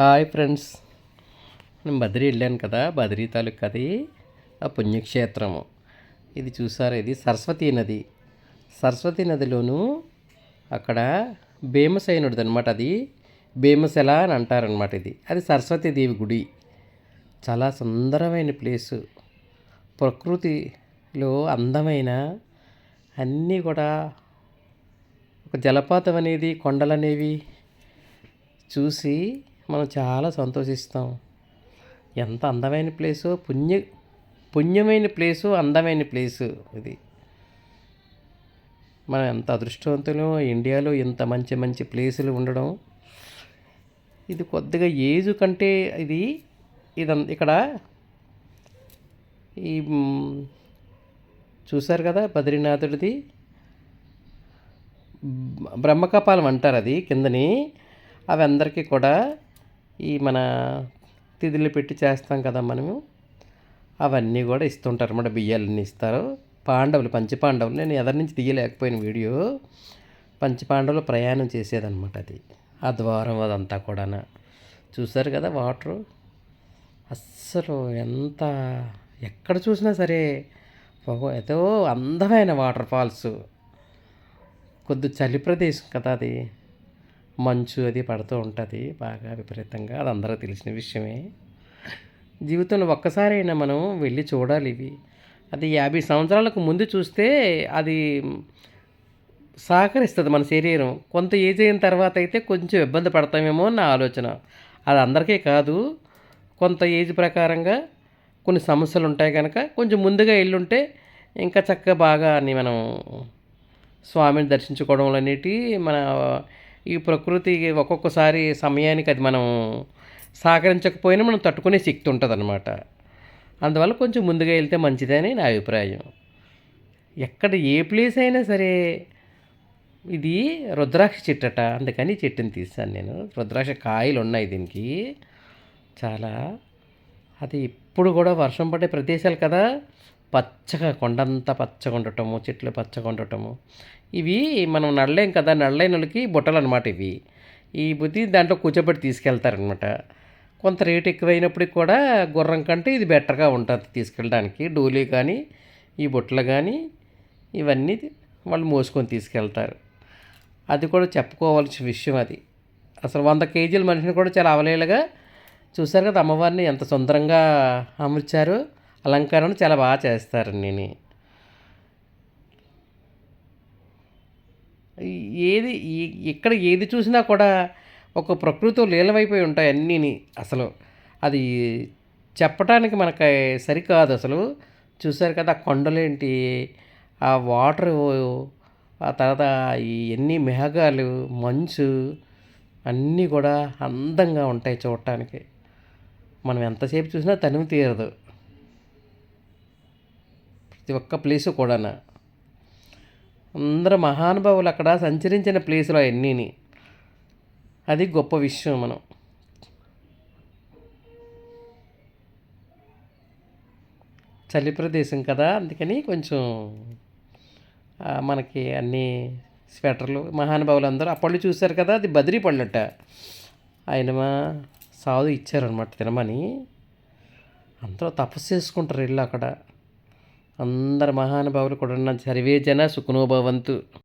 Hi friends. నేను బద్రీ వెళ్ళాను కదా బద్రీ తాలూకు అది ఆ పుణ్యక్షేత్రము. ఇది చూసారా ఇది సరస్వతీ నది. సరస్వతీ నదిలోను అక్కడ భీమసేనుడిది అనమాట అది. భీమశల అని అంటారనమాట ఇది. అది సరస్వతీదేవి గుడి. చాలా సుందరమైన ప్లేసు. ప్రకృతిలో అందమైన అన్నీ కూడా ఒక జలపాతం అనేది కొండలనేవి చూసి మనం చాలా సంతోషిస్తాం. ఎంత అందమైన ప్లేసు పుణ్య పుణ్యమైన ప్లేసు అందమైన ప్లేసు ఇది. మనం ఎంత అదృష్టవంతులు ఇండియాలో ఇంత మంచి మంచి ప్లేసులు ఉండడం. ఇది కొద్దిగా ఏజ్ కంటే ఇది ఇది ఇక్కడ ఈ చూశారు కదా బద్రీనాథుడిది? బ్రహ్మకపాలం అంటారు అది కిందని. అవి అందరికీ కూడా ఈ మన తిథులు పెట్టి చేస్తాం కదా మనము. అవన్నీ కూడా ఇస్తుంటారు అన్నమాట. బియ్యాలన్నీ ఇస్తారు. పాండవులు పంచపాండవులు నేను ఎదరి నుంచి తీయలేకపోయిన వీడియో. పంచపాండవులు ప్రయాణం చేసేదన్నమాట అది. ఆ ద్వారం అదంతా కూడా చూసారు కదా వాటరు? అస్సలు ఎంత ఎక్కడ చూసినా సరే ఏదో అందమైన వాటర్ ఫాల్స్. కొద్ది చలి ప్రదేశం కదా అది. మంచు అది పడుతూ ఉంటుంది బాగా విపరీతంగా అది అందరికీ తెలిసిన విషయమే. జీవితంలో ఒక్కసారైనా మనం వెళ్ళి చూడాలి ఇవి. అది యాభై సంవత్సరాలకు ముందు చూస్తే అది సహకరిస్తుంది మన శరీరం. కొంత ఏజ్ అయిన తర్వాత అయితే కొంచెం ఇబ్బంది పడతామేమో అని నా ఆలోచన. అది అందరికీ కాదు. కొంత ఏజ్ ప్రకారంగా కొన్ని సమస్యలు ఉంటాయి కనుక కొంచెం ముందుగా వెళ్ళుంటే ఇంకా చక్కగా బాగా అని మనం స్వామిని దర్శించుకోవడం అనేటి మన ఈ ప్రకృతి ఒక్కొక్కసారి సమయానికి అది మనం సహకరించకపోయినా మనం తట్టుకునే శక్తి ఉంటుంది అనమాట అందువల్ల కొంచెం ముందుగా వెళ్తే మంచిదని నా అభిప్రాయం. ఎక్కడ ఏ ప్లేస్ అయినా సరే ఇది రుద్రాక్ష చెట్టట. అందుకని చెట్టుని తీసాను నేను. రుద్రాక్ష కాయలు ఉన్నాయి దీనికి. చాలా. అది ఇప్పుడు కూడా వర్షం పడే ప్రదేశాలు కదా. పచ్చగా కొండంతా పచ్చగా ఉండటము చెట్లు పచ్చగా ఉండటము. ఇవి మనం నడలేం కదా నడలేనులకి బుట్టలు అనమాట ఇవి. ఈ బుద్ధి దాంట్లో కూర్చోబెట్టి తీసుకెళ్తారనమాట. కొంత రేట్ ఎక్కువైనప్పటికి కూడా గుర్రం కంటే ఇది బెటర్గా ఉంటుంది తీసుకెళ్ళడానికి. డోలీ కానీ ఈ బుట్టలు కానీ ఇవన్నీ వాళ్ళు మోసుకొని తీసుకెళ్తారు. అది కూడా చెప్పుకోవాల్సిన విషయం అది. అసలు వంద కేజీల మనిషిని కూడా చాలా అవలేలుగా చూశారు కదా అమ్మవారిని ఎంత సుందరంగా అమర్చారు. అలంకరణ చాలా బాగా చేస్తారు నేను ఏది ఇక్కడ ఏది చూసినా కూడా ఒక ప్రకృతితో లీలమైపోయి ఉంటాయి అన్నీని అసలు. అది చెప్పడానికి మనకి సరికాదు అసలు. చూశారు కదా ఆ కొండలేంటి ఆ వాటరు ఆ తర్వాత ఎన్ని మేఘాలు మంచు అన్నీ కూడా అందంగా ఉంటాయి చూడటానికి. మనం ఎంతసేపు చూసినా తనివి తీరదు. ప్రతి ఒక్క ప్లేసు కూడా అందరు మహానుభావులు అక్కడ సంచరించిన ప్లేసులు అవన్నీని అది గొప్ప విషయం మనం. చలి ప్రదేశం కదా అందుకని కొంచెం మనకి అన్ని స్వెటర్లు మహానుభావులు అందరూ అప్పళ్ళు చూశారు కదా అది బదిరీ పళ్ళట. ఆయన మా సాధు ఇచ్చారనమాట తినమని. అందరూ తపస్సు చేసుకుంటారు ఇల్లు అక్కడ. అందరు మహానుభావులు కూడా ఉన్న సర్వే జన సుఖనోభవంతు